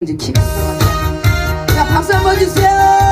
이제 키가 들어갔네. 자, 박수 한번 주세요.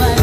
มา